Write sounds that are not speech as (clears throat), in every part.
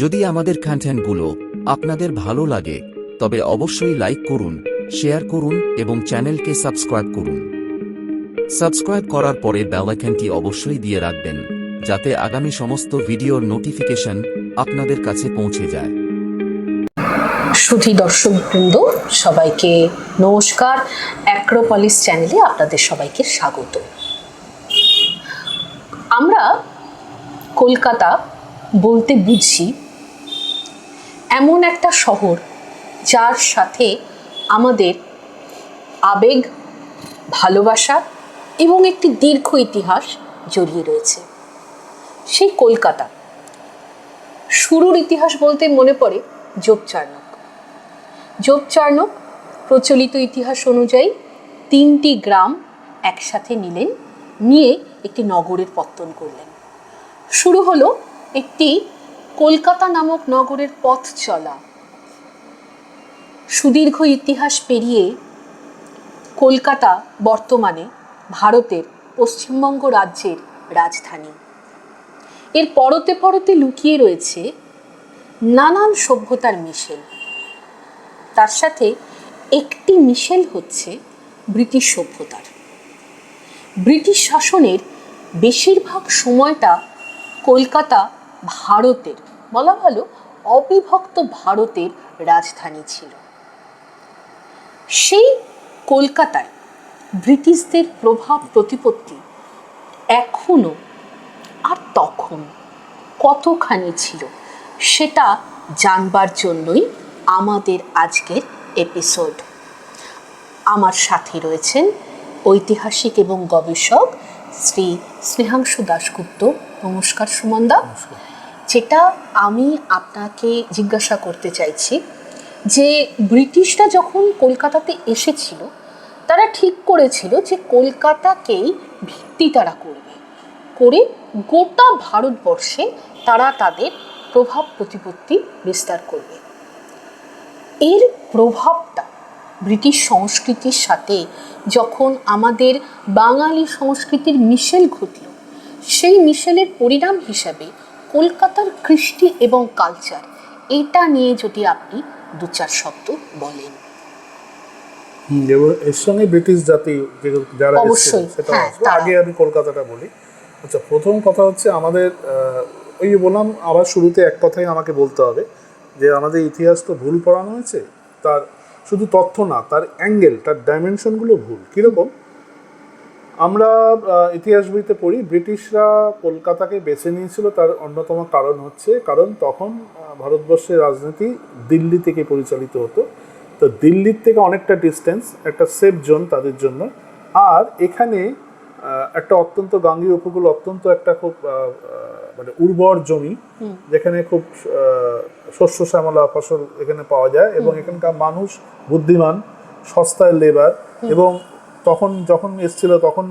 যদি আমাদের কন্টেন্টগুলো আপনাদের ভালো লাগে, তবে অবশ্যই লাইক করুন শেয়ার করুন এবং চ্যানেলকে সাবস্ক্রাইব করুন। সাবস্ক্রাইব করার পরে বেলাইকনটি অবশ্যই দিয়ে রাখবেন, যাতে আগামী সমস্ত ভিডিওর নোটিফিকেশন আপনাদের কাছে পৌঁছে যায়। সুধী দর্শক বৃন্দ সবাইকে নমস্কার। অ্যাক্রোপলিস চ্যানেলে আপনাদের সবাইকে স্বাগত। আমরা কলকাতা বলতে বুঝি, এমন একটা শহর যার সাথে আমাদের আবেগ, ভালোবাসা এবং একটি দীর্ঘ ইতিহাস জড়িয়ে রয়েছে। সেই কলকাতা। শুরুর ইতিহাস বলতে মনে পড়ে যোগচার্ণক যোগচার্ণক প্রচলিত ইতিহাস অনুযায়ী তিনটি গ্রাম একসাথে নিলেন, নিয়ে একটি নগরের পত্তন করলেন। শুরু হলো একটি কলকাতা নামক নগরের পথ চলা। সুদীর্ঘ ইতিহাস পেরিয়ে কলকাতা বর্তমানে ভারতের পশ্চিমবঙ্গ রাজ্যের রাজধানী। এর পরতে পরতে লুকিয়ে রয়েছে নানান সভ্যতার মিশেল। তার সাথে একটি মিশেল হচ্ছে ব্রিটিশ সভ্যতার। ব্রিটিশ শাসনের বেশিরভাগ সময়টা কলকাতা ভারতের, বলা ভালো, অবিভক্ত ভারতের রাজধানী ছিল। সেই কলকাতায় ব্রিটিশদের প্রভাব প্রতিপত্তি এখনও আর তখন কতখানি ছিল, সেটা জানবার জন্যই আমাদের আজকের এপিসোড আমার সাথে রয়েছেন ঐতিহাসিক এবং গবেষক শ্রী স্নেহাংশু দাশগুপ্ত নমস্কার সুমনদা। যেটা আমি আপনাকে জিজ্ঞাসা করতে চাইছি যে ব্রিটিশরা যখন কলকাতাতে এসেছিল তারা ঠিক করেছিল যে কলকাতাকেই ভিত্তি তারা করবে। করে গোটা ভারতবর্ষে তারা তাদের প্রভাব প্রতিপত্তি বিস্তার করবে। এর প্রভাবটা ব্রিটিশ সংস্কৃতির সাথে যখন আমাদের বাঙালি সংস্কৃতির মিশেল ঘটল সেই মিশেলের পরিণাম হিসাবে কলকাতার কৃষ্টি এবং কালচার এটা নিয়ে যদি আপনি দু চার শব্দ বলেন। এর সঙ্গে ব্রিটিশ জাতি যারা সেটা হ্যাঁ। আগে আমি কলকাতাটা বলি। আচ্ছা প্রথম কথা হচ্ছে আমাদের ওই বললাম আবার শুরুতে এক কথাই আমাকে বলতে হবে যে আমাদের ইতিহাস তো ভুল পড়ানো হয়েছে। তার শুধু তথ্য না তার অ্যাঙ্গেল তার ডাইমেনশনগুলো ভুল। কীরকম? আমরা ইতিহাস বইতে পড়ি ব্রিটিশরা কলকাতাকে বেছে নিয়েছিল তার অন্যতম কারণ হচ্ছে কারণ তখন ভারতবর্ষের রাজনীতি দিল্লি থেকে পরিচালিত হতো। তো দিল্লির থেকে অনেকটা ডিস্টেন্স একটা সেফ জোন তাদের জন্য। আর এখানে একটা অত্যন্ত গাঙ্গীয় উপকূল অত্যন্ত একটা খুব মানে উর্বর জমি যেখানে খুব শস্য শ্যামলা ফসল এখানে পাওয়া যায় এবং এখানকার মানুষ বুদ্ধিমান সস্তায় লেবার এবং তখন যখন এসেছিল তখন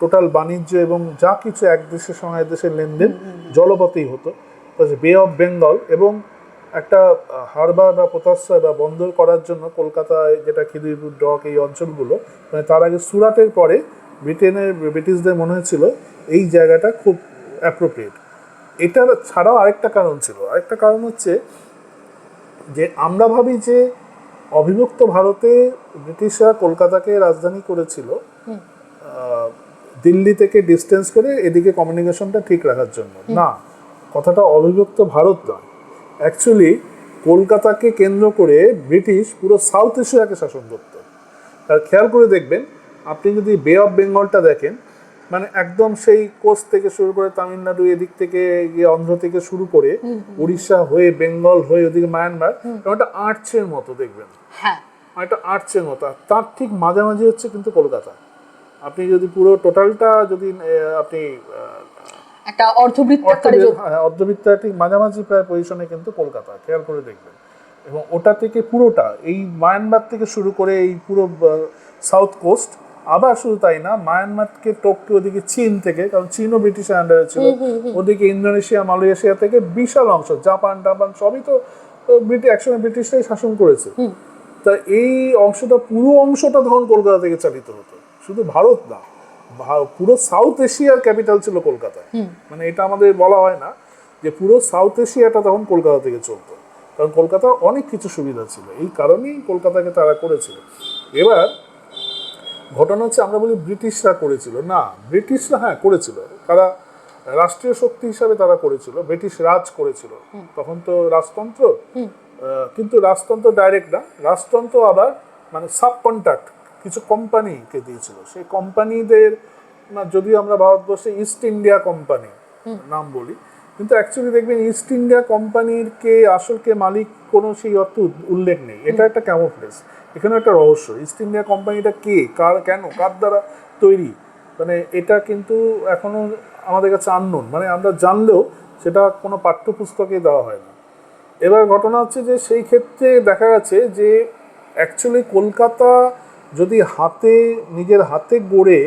টোটাল বাণিজ্য এবং যা কিছু এক দেশের সঙ্গে এক দেশের লেনদেন জলপথেই হতো। বে অফ বেঙ্গল এবং একটা হারবার বা পোতাশ্রয় বা বন্দর করার জন্য কলকাতায় যেটা খিদিরপুর ডক এই অঞ্চলগুলো মানে তার আগে সুরাটের পরে ব্রিটেনের ব্রিটিশদের মনে হয়েছিল এই জায়গাটা খুব অ্যাপ্রোপ্রিয়েট এটার ছাড়াও আরেকটা কারণ ছিল। আরেকটা কারণ হচ্ছে যে আমরা ভাবি যে অবিভক্ত ভারতে ব্রিটিশরা কলকাতাকে রাজধানী করেছিল দিল্লি থেকে ডিস্টেন্স করে এদিকে কমিউনিকেশনটা ঠিক রাখার জন্য। না কথাটা অবিভক্ত ভারত নয়। অ্যাকচুয়ালি কলকাতাকে কেন্দ্র করে ব্রিটিশ পুরো সাউথ এশিয়াকে শাসন করত। আর খেয়াল করে দেখবেন আপনি যদি বে অফ বেঙ্গলটা দেখেন মানে একদম সেই কোস্ট থেকে শুরু করে তামিলনাড়ু এদিক থেকে গিয়ে অন্ধ্র থেকে শুরু করে উড়িষ্যা হয়ে বেঙ্গল হয়ে ওদিকে মায়ানমার একটা আর্চের মতো দেখবেন। হ্যাঁ। একটা আর্চের মতো। তার ঠিক মাঝামাঝি হচ্ছে কিন্তু কলকাতা। আপনি যদি পুরো টোটালটা যদি আপনি একটা অর্ধবৃত্তাকারে হ্যাঁ, অর্ধবৃত্তার ঠিক মাঝামাঝি প্রায় পজিশনে কিন্তু কলকাতা। খেয়াল করে দেখবেন। এবং ওটা থেকে পুরোটা এই মায়ানমার থেকে শুরু করে এই পুরো সাউথ কোস্ট আবার শুধু তাই না মায়ানমারকে টপকে ওদিকে চীন থেকে কারণ চীনও ব্রিটিশের আন্ডারে ছিল ওদিকে ইন্দোনেশিয়া মালয়েশিয়া থেকে বিশাল অংশ জাপান টাপান সবই তো ব্রিটিশ একসময় ব্রিটিশরাই শাসন করেছে। তা এই অংশটা পুরো অংশটা তখন কলকাতা থেকে চালিত হতো। শুধু ভারত না পুরো সাউথ এশিয়ার ক্যাপিটাল ছিল কলকাতা মানে এটা আমাদের বলা হয় না যে পুরো সাউথ এশিয়াটা তখন কলকাতা থেকে চলতো। কারণ কলকাতার অনেক কিছু সুবিধা ছিল। এই কারণেই কলকাতাকে তারা করেছিল। এবার ঘটনা হচ্ছে আমরা বলি ব্রিটিশরা করেছিল। না ব্রিটিশরা হ্যাঁ করেছিল। তারা রাষ্ট্রীয় শক্তি হিসাবে তারা করেছিল। ব্রিটিশ রাজ করেছিল। তখন তো রাজতন্ত্র। কিন্তু রাজতন্ত্র ডাইরেক্ট না। রাজতন্ত্র আবার মানে সাব কন্ট্রাক্ট কিছু কোম্পানিকে দিয়েছিল। সেই কোম্পানিদের না যদিও আমরা ভারতবর্ষে ইস্ট ইন্ডিয়া কোম্পানি নাম বলি কিন্তু অ্যাকচুয়ালি দেখবেন ইস্ট ইন্ডিয়া কোম্পানির কে আসল কে মালিক কোনো সেই অর্থ উল্লেখ নেই। এটা একটা ক্যামোফ্লেস এখানে একটা রহস্য। ইস্ট ইন্ডিয়া কোম্পানিটা কে? কার কেন? কার দ্বারা তৈরি? মানে এটা কিন্তু এখনও আমাদের কাছে আননোন মানে আমরা জানলেও সেটা কোনো পাঠ্যপুস্তকে দেওয়া হয় না এবার ঘটনা হচ্ছে যে সেই ক্ষেত্রে দেখা গেছে যে অ্যাকচুয়ালি কলকাতা যদি হাতে নিজের হাতে গড়ে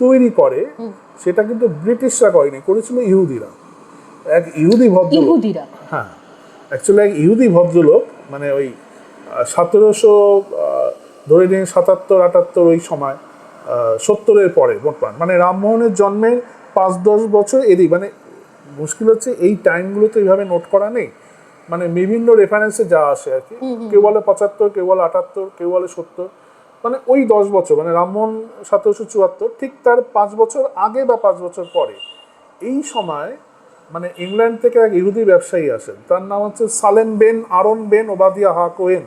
তৈরি করে সেটা কিন্তু ব্রিটিশরা করেনি করেছিল ইহুদিরা। এক ইহুদি ভদ্রলোক। ইহুদিরা। হ্যাঁ অ্যাকচুয়ালি এক ইহুদি ভদ্রলোক মানে ওই সতেরোশো ধরে নিন সাতাত্তর আটাত্তর ওই সময় সত্তরের পরে মোটমান মানে রামমোহনের জন্মের পাঁচ দশ বছর এদিক মানে মুশকিল হচ্ছে এই টাইমগুলোতে এইভাবে নোট করা নেই। মানে বিভিন্ন রেফারেন্সে যা আসে আর কি। কেউ বলে পঁচাত্তর কেউ বলে আটাত্তর কেউ বলে সত্তর। মানে ওই দশ বছর মানে রামমোহন সতেরোশো চুয়াত্তর ঠিক তার পাঁচ বছর আগে বা পাঁচ বছর পরে। এই সময় মানে ইংল্যান্ড থেকে এক ইহুদি ব্যবসায়ী আসেন তার নাম হচ্ছে Salem Ben Aaron Ben Obadiah Ha Cohen.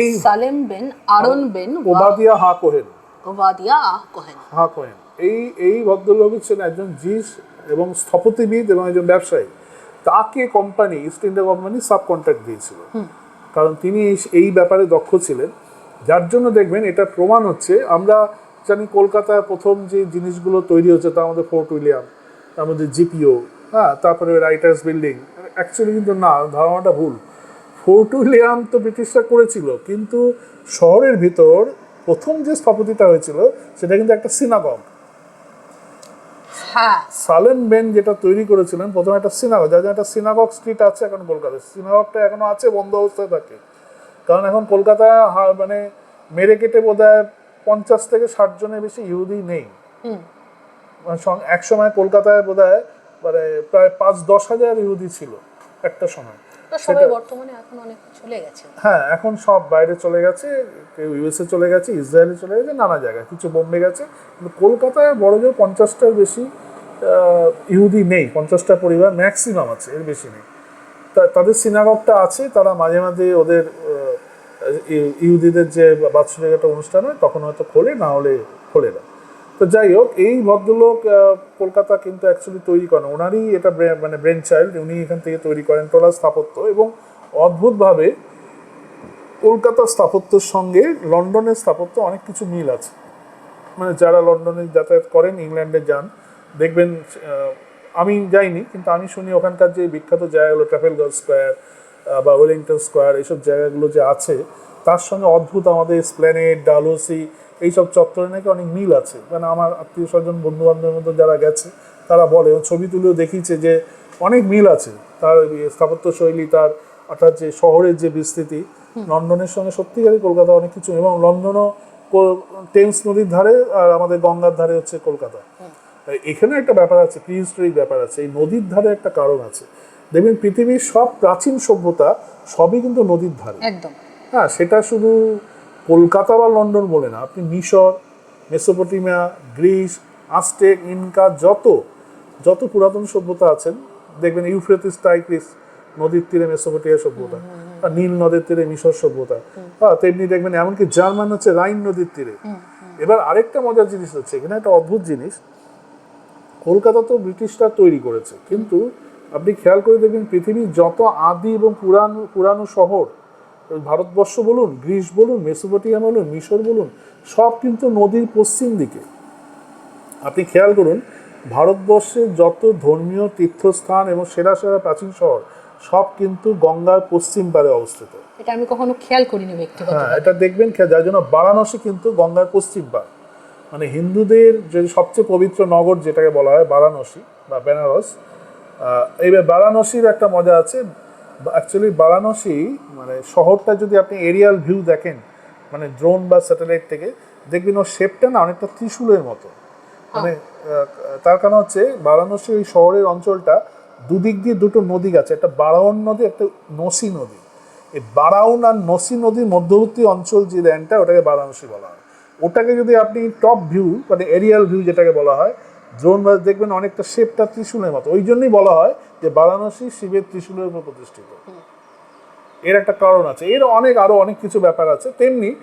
এই Salem Ben Aaron Ben Obadiah Ha Cohen. Obadiah Cohen. Ha Cohen. এই এই ভদ্রলোক ছিলেন একজন জিস এবং স্থপতিবিদ এবং একজন ব্যবসায়ী। তাকে company East India company sub contract দিয়েছিল? কারণ তিনি এই- ব্যাপারে দক্ষ ছিলেন। যার জন্য দেখবেন এটা প্রমাণ হচ্ছে, আমরা জানি কলকাতায় প্রথম যে জিনিসগুলো তৈরি হচ্ছে তার মধ্যে ফোর্ট উইলিয়াম মধ্যে জিপিও হ্যাঁ তারপরে রাইটার্স বিল্ডিং অ্যাকচুয়ালি কিন্তু না, ধারণাটা ভুল। ফোর্ট উইলিয়াম তো ব্রিটিশরা করেছিল, কিন্তু শহরের ভিতর প্রথম যে স্থপতিটা হয়েছিল, সেটা কিন্তু একটা সিনাগগ হ্যাঁ। সালেম বেন যেটা তৈরি করেছিলেন প্রথমে একটা সিনাগগ যার একটা সিনাগগ স্ট্রিট আছে এখন কলকাতায়। সিনাগগটা এখনও আছে বন্ধ অবস্থায় থাকে। কারণ এখন কলকাতায় মানে মেরে কেটে বোধ হয় পঞ্চাশ থেকে ষাট জনের বেশি ইহুদি নেই। মানে এক সময় কলকাতায় বোধ হয় মানে প্রায় পাঁচ দশ হাজার ইহুদি ছিল একটা সময়। বর্তমানে এখন অনেক চলে গেছে। হ্যাঁ এখন সব বাইরে চলে গেছে কেউ ইউএসএ চলে গেছে ইসরায়েলে চলে গেছে নানা জায়গায়। কিছু বোম্বে গেছে। কিন্তু কলকাতায় বড় জোর পঞ্চাশটার বেশি ইহুদি নেই, পঞ্চাশটা পরিবার ম্যাক্সিমাম আছে, এর বেশি নেই। তাদের সিনাগগটা আছে, তারা মাঝে মাঝে ওদের ইহুদিদের যে বাৎসরিক একটা অনুষ্ঠান হয়, তখন হয়তো খোলে, না হলে খোলে না। তো যাই হোক, এই ভদ্রলোক কলকাতা কিন্তু অ্যাকচুয়ালি তৈরি করেন। ওনারই এটা মানে ব্রেন চাইল্ড উনি এখান থেকে তৈরি করেন টোলা স্থাপত্য এবং অদ্ভুতভাবে কলকাতার স্থাপত্যের সঙ্গে লন্ডনের স্থাপত্য অনেক কিছু মিল আছে। মানে যারা লন্ডনে যাতায়াত করেন, ইংল্যান্ডে যান দেখবেন আমি যাইনি কিন্তু আমি শুনি ওখানকার যে বিখ্যাত জায়গাগুলো ট্রাফেলগার স্কোয়ার বা ওয়েলিংটন স্কোয়ার এইসব জায়গাগুলো যে আছে তার সঙ্গে অদ্ভুত আমাদের স্প্ল্যানেড ডালোসি এইসব চত্বরে নাকি অনেক মিল আছে। মানে আমার আত্মীয় স্বজন বন্ধু বান্ধবের মধ্যে যারা গেছে তারা বলে এবং ছবি তুলেও দেখিয়েছে যে অনেক মিল আছে। তার স্থাপত্য শৈলী তার অর্থাৎ যে শহরের যে বিস্তৃতি লন্ডনের সঙ্গে সত্যিকারই কলকাতা অনেক কিছু এবং লন্ডনও টেমস নদীর ধারে আর আমাদের গঙ্গার ধারে হচ্ছে কলকাতা। এখানে একটা ব্যাপার আছে প্রি হিস্টোরিক ব্যাপার আছে এই নদীর ধারে একটা কারণ আছে। দেখবেন পৃথিবীর সব প্রাচীন সভ্যতা সবই কিন্তু নদীর ধারে। একদম। হ্যাঁ সেটা শুধু কলকাতা বা লন্ডন বলে না আপনি মিশর মেসোপটেমিয়া গ্রিস আস্টেক ইনকা যত যত পুরাতন সভ্যতা আছেন দেখবেন ইউফ্রেটিস টাইগ্রিস নদীর তীরে মেসোপটেমিয়া সভ্যতা আর নীল নদের তীরে মিশর সভ্যতা। হ্যাঁ তেমনি দেখবেন এমনকি জার্মান হচ্ছে রাইন নদীর তীরে। এবার আরেকটা মজার জিনিস হচ্ছে এখানে একটা অদ্ভুত জিনিস কলকাতা তো ব্রিটিশরা তৈরি করেছে। কিন্তু আপনি খেয়াল করে দেখবেন পৃথিবীর যত আদি এবং পুরানো পুরানো শহর ভারতবর্ষ বলুন গ্রিস বলুন মেসোপটিয়াম বলুন মিশর বলুন সব কিন্তু নদীর পশ্চিম দিকে। আপনি খেয়াল করুন ভারতবর্ষের যত ধর্মীয় তীর্থস্থান এবং সেরা সেরা প্রাচীন শহর সব কিন্তু গঙ্গার পশ্চিম পারে অবস্থিত। এটা আমি কখনো খেয়াল করিনি ব্যক্তিগত হ্যাঁ এটা দেখবেন যার জন্য বারাণসী কিন্তু গঙ্গার পশ্চিম পার মানে হিন্দুদের যে সবচেয়ে পবিত্র নগর যেটাকে বলা হয় বারাণসী বা বেনারস এইবার বারাণসীর একটা মজা আছে। অ্যাকচুয়ালি বারাণসী মানে শহরটা যদি আপনি এরিয়াল ভিউ দেখেন মানে ড্রোন বা স্যাটেলাইট থেকে দেখবেন ওর শেপটা না অনেকটা ত্রিশূলের মতো। মানে তার কারণ হচ্ছে বারাণসী ওই শহরের অঞ্চলটা দুদিক দিয়ে দুটো নদী গেছে একটা বারাউন নদী একটা নসি নদী। এই বারাউন আর নসি নদীর মধ্যবর্তী অঞ্চল যে ল্যান্ডটা ওটাকে বারাণসী বলা হয়। ওটাকে যদি আপনি টপ ভিউ মানে এরিয়াল ভিউ যেটাকে বলা হয় ড্রোন বাস দেখবেন অনেকটা শেপটা ত্রিশূলের মতো। ওই জন্যই বলা হয় যে বারাণসী শিবের ত্রিশূলের উপর প্রতিষ্ঠিত। এর একটা কারণ আছে। এর অনেক আরও অনেক কিছু ব্যাপার আছে। তেমনি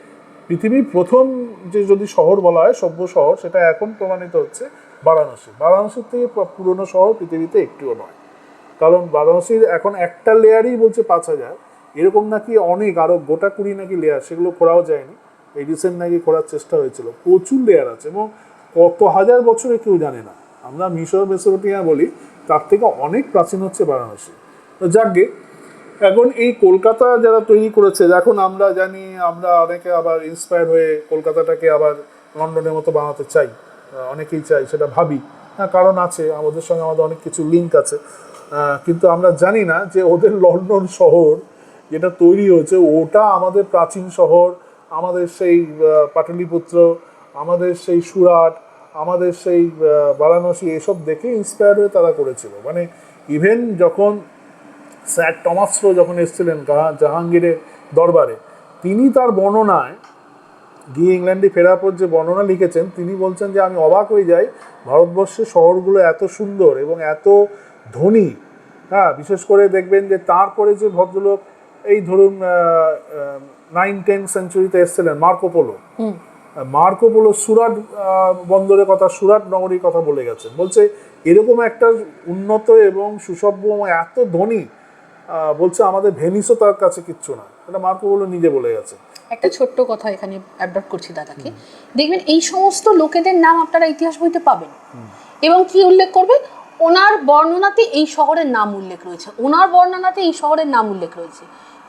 পৃথিবীর প্রথম যে যদি শহর বলা হয় সভ্য শহর সেটা এখন প্রমাণিত হচ্ছে বারাণসী। বারাণসীর থেকে পুরনো শহর পৃথিবীতে একটিও নয়। কারণ বারাণসীর এখন একটা লেয়ারই বলছে পাঁচ হাজার। এরকম নাকি অনেক আরও গোটা কুড়ি নাকি লেয়ার সেগুলো খোঁড়াও যায়নি। এই রিসেন্ট নাকি করার চেষ্টা হয়েছিল। প্রচুর লেয়ার আছে এবং কত হাজার বছরে কেউ জানে না। আমরা মিশর মেসোপটিয়া বলি, তার থেকে অনেক প্রাচীন হচ্ছে বারাণসী। তো যাকগে এখন এই কলকাতা যারা তৈরি করেছে, এখন আমরা জানি, আমরা অনেকে আবার ইন্সপায়ার হয়ে কলকাতাটাকে আবার লন্ডনের মতো বানাতে চাই। অনেকেই চাই, সেটা ভাবি। হ্যাঁ কারণ আছে, আমাদের সঙ্গে আমাদের অনেক কিছু লিঙ্ক আছে। কিন্তু আমরা জানি না যে ওদের লন্ডন শহর যেটা তৈরি হয়েছে, ওটা আমাদের প্রাচীন শহর আমাদের সেই পাটলিপুত্র, আমাদের সেই সুরাট, আমাদের সেই বারাণসী, এসব দেখে ইন্সপায়ার হয়ে তারা করেছিল। মানে ইভেন যখন স্যার টমাসরো যখন এসেছিলেন জাহাঙ্গীরের দরবারে, তিনি তার বর্ণনায় গিয়ে ইংল্যান্ডে ফেরার পর যে বর্ণনা লিখেছেন, তিনি বলছেন যে, আমি অবাক হয়ে যাই ভারতবর্ষের শহরগুলো এত সুন্দর এবং এত ধনী। হ্যাঁ বিশেষ করে দেখবেন যে তারপরে যে ভদ্রলোক, এই ধরুন নাইন টেন সেঞ্চুরিতে এসেছিলেন মার্কোপোলো মার্কোপোলো সুরাট বন্দরের কথা সুরাট নগরীর কথা বলে গেছেন। বলছে এরকম একটা উন্নত এবং সুসভ্য এবং এত ধনী বলছে আমাদের ভেনিসও তার কাছে কিচ্ছু না। এটা মার্কোপোলো নিজে বলে গেছে। একটা ছোট্ট কথা এখানে অ্যাডভার্ট করছি দাদাকে। দেখবেন এই সমস্ত লোকেদের নাম আপনারা ইতিহাস বইতে পাবেন। এবং কি উল্লেখ করবে? ওনার বর্ণনাতে এই শহরের নাম উল্লেখ রয়েছে। ওনার বর্ণনাতে এই শহরের নাম উল্লেখ রয়েছে।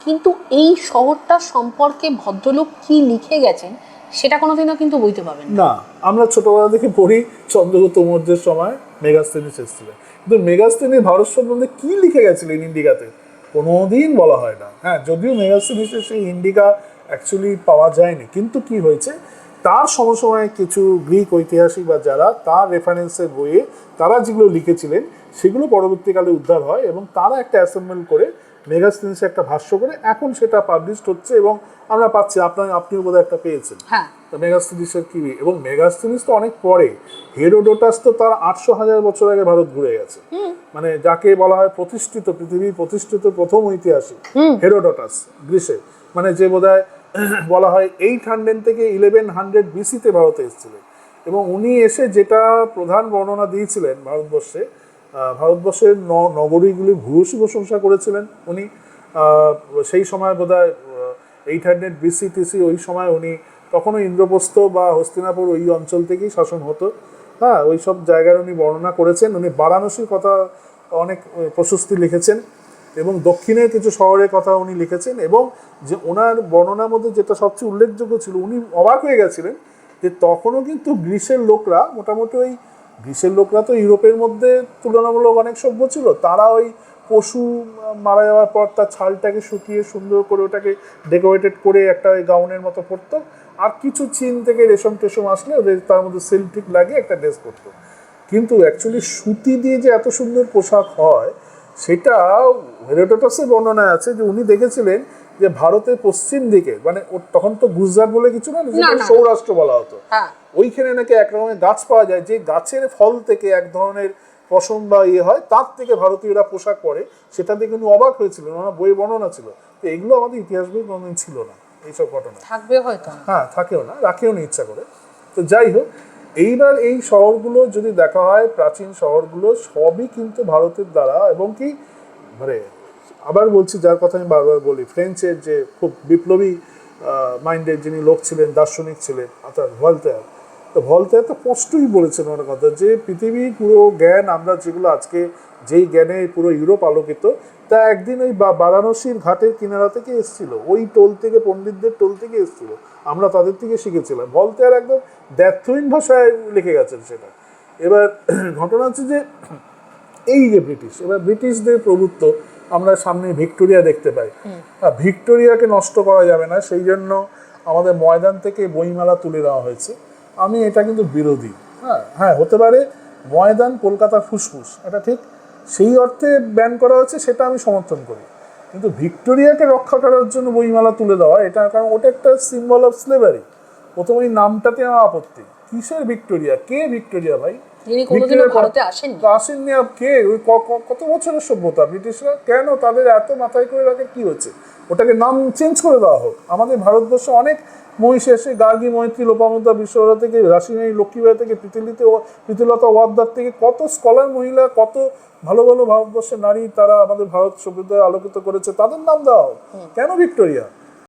কিন্তু এই শহরটা সম্পর্কে ভদ্রলোক কি লিখে গেছেন, সেটা কোনোদিনও কিন্তু বইতে পাবেন না। আমরা ছোটবেলা থেকে পড়ি চন্দ্রগুপ্ত মৌর্যের সময় মেগাস্তেনিস এসেছিলেন কিন্তু মেগাস্তেনি ভারত সম্বন্ধে কি লিখে গেছিলেন ইন্ডিকাতে, কোনোদিন বলা হয় না। হ্যাঁ যদিও মেগাস্তেনিসের সেই ইন্ডিকা অ্যাকচুয়ালি পাওয়া যায়নি, কিন্তু কি হয়েছে, তার সমসময়ে কিছু গ্রিক ঐতিহাসিক বা যারা তার রেফারেন্সের বইয়ে তারা যেগুলো লিখেছিলেন, সেগুলো পরবর্তীকালে উদ্ধার হয় এবং তারা একটা অ্যাসেম্বল করে মেগাস্তেনিসে একটা ভাষ্য করে এখন সেটা পাবলিশড হচ্ছে এবং আমরা পাচ্ছি আপনার আপনিও বোধহয় একটা পেয়েছেন। হ্যাঁ। তো কি? এবং মেগাস্তিনিস তো অনেক পরে। হেরোডোটাস তো তার আটশো হাজার বছর আগে ভারত ঘুরে গেছে। মানে যাকে বলা হয় প্রতিষ্ঠিত পৃথিবীর প্রতিষ্ঠিত প্রথম ঐতিহাসিক হেরোডোটাস গ্রিসে। মানে যে বোধহয় (clears throat) বলা হয় এইট হান্ড্রেড থেকে ইলেভেন হান্ড্রেড বিসিতে ভারতে এসেছিলেন। এবং উনি এসে যেটা প্রধান বর্ণনা দিয়েছিলেন ভারতবর্ষে ভারতবর্ষের ন- নগরীগুলির ভূয়সী প্রশংসা করেছিলেন। উনি সেই সময় বোধ হয় এইট হান্ড্রেড বিসি টিসি ওই সময় উনি তখনও ইন্দ্রপ্রস্থ বা হস্তিনাপুর ওই অঞ্চল থেকেই শাসন হতো। হ্যাঁ ওই সব জায়গার উনি বর্ণনা করেছেন। উনি বারাণসীর কথা অনেক প্রশস্তি লিখেছেন এবং দক্ষিণের কিছু শহরের কথা উনি লিখেছেন এবং যে ওনার বর্ণনার মধ্যে যেটা সবচেয়ে উল্লেখযোগ্য ছিল, উনি অবাক হয়ে গেছিলেন যে তখনও কিন্তু গ্রীসের লোকরা মোটামুটি ওই গ্রীসের লোকরা তো ইউরোপের মধ্যে তুলনামূলক অনেক সভ্য ছিল। তারা ওই পশু মারা যাওয়ার পর তার ছালটাকে শুকিয়ে সুন্দর করে ওটাকে ডেকোরেটেড করে একটা ওই গাউনের মতো পরতো। আর কিছু চীন থেকে রেশম টেশম আসলে ওদের তার মধ্যে সিল্ক টিক লাগিয়ে একটা ড্রেস করতো কিন্তু অ্যাকচুয়ালি সুতি দিয়ে যে এত সুন্দর পোশাক হয়, সেটা হেরোডোটাসের বর্ণনায় আছে যে উনি দেখেছিলেন যে ভারতের পশ্চিম দিকে মানে তখন তো গুজরাট বলে কিছু না সৌরাষ্ট্র বলা হতো। হ্যাঁ। ওইখানে নাকি এক রকমের গাছ পাওয়া যায় যে গাছের ফল থেকে এক ধরনের পশম বা ইয়ে হয় তার থেকে ভারতীয়রা পোশাক পরে। সেটা দেখে উনি অবাক হয়েছিলেন ওনার বই বর্ণনা ছিল। তো এগুলো আমাদের ইতিহাস বই কোনোদিন ছিল না এইসব ঘটনা। থাকবে হয়তো। হ্যাঁ থাকেও না রাখেও না ইচ্ছা করে। তো যাই হোক এইবার এই শহরগুলো যদি দেখা হয় প্রাচীন শহরগুলো সবই কিন্তু ভারতের দ্বারা এবং কি মানে আবার বলছি, যার কথা আমি বারবার বলি ফ্রেঞ্চের যে খুব বিপ্লবী মাইন্ডের যিনি লোক ছিলেন, দার্শনিক ছিলেন অর্থাৎ ভলতেয়ার, তো ভলতেয়ার তো স্পষ্টই বলেছেন ওনার কথা যে পৃথিবীর পুরো জ্ঞান, আমরা যেগুলো আজকে যেই জ্ঞানে পুরো ইউরোপ আলোকিত, তা একদিন ওই বারাণসীর ঘাটের কিনারা থেকে এসেছিল, ওই টোল থেকে, পণ্ডিতদের টোল থেকে এসেছিল, আমরা তাদের থেকে শিখেছিলাম। ভলতেয়ার একদম দ্ব্যর্থহীন ভাষায় লিখে গেছেন সেটা। এবার (clears throat) ঘটনা হচ্ছে যে, এই যে ব্রিটিশ, এবার ব্রিটিশদের প্রভুত্ব আমরা সামনে ভিক্টোরিয়া দেখতে পাই। ভিক্টোরিয়াকে নষ্ট করা যাবে না সেই জন্য আমাদের ময়দান থেকে বইমেলা তুলে দেওয়া হয়েছে। আমি এটা কিন্তু বিরোধী। হ্যাঁ হ্যাঁ হতে পারে ময়দান কলকাতার ফুসফুস এটা ঠিক। সেই অর্থে ব্যান করা হয়েছে সেটা আমি সমর্থন করি। কিন্তু ভিক্টোরিয়াকে রক্ষা করার জন্য বইমালা তুলে দেওয়া এটা কারণ ওটা একটা সিম্বল অফ স্লেভারি প্রথমে এই নামটাতে আমার আপত্তি। কিসের ভিক্টোরিয়া? কে ভিক্টোরিয়া ভাই? যিনি কোনোদিনও ভারতে আসেননি। আসেননি আর কে? ওই কত বছরের সভ্যতা? ব্রিটিশরা কেন তাদের এত মাথায় করে রাখে? কি হচ্ছে? ওটাকে নাম চেঞ্জ করে দেওয়া হোক। আমাদের ভারতবর্ষে অনেক মহিষী এসে গার্গী মৈত্রী লোপামুদ্রা বিশ্বরা থেকে রাশিমাই লক্ষ্মীবাই থেকে প্রীতিলিতে প্রীতিলতা ওয়াদ্দার থেকে কত স্কলার মহিলা কত ভালো ভালো ভারতবর্ষের নারী তারা আমাদের ভারত সভ্যতায় আলোকিত করেছে তাদের নাম দেওয়া হোক। কেন ভিক্টোরিয়া?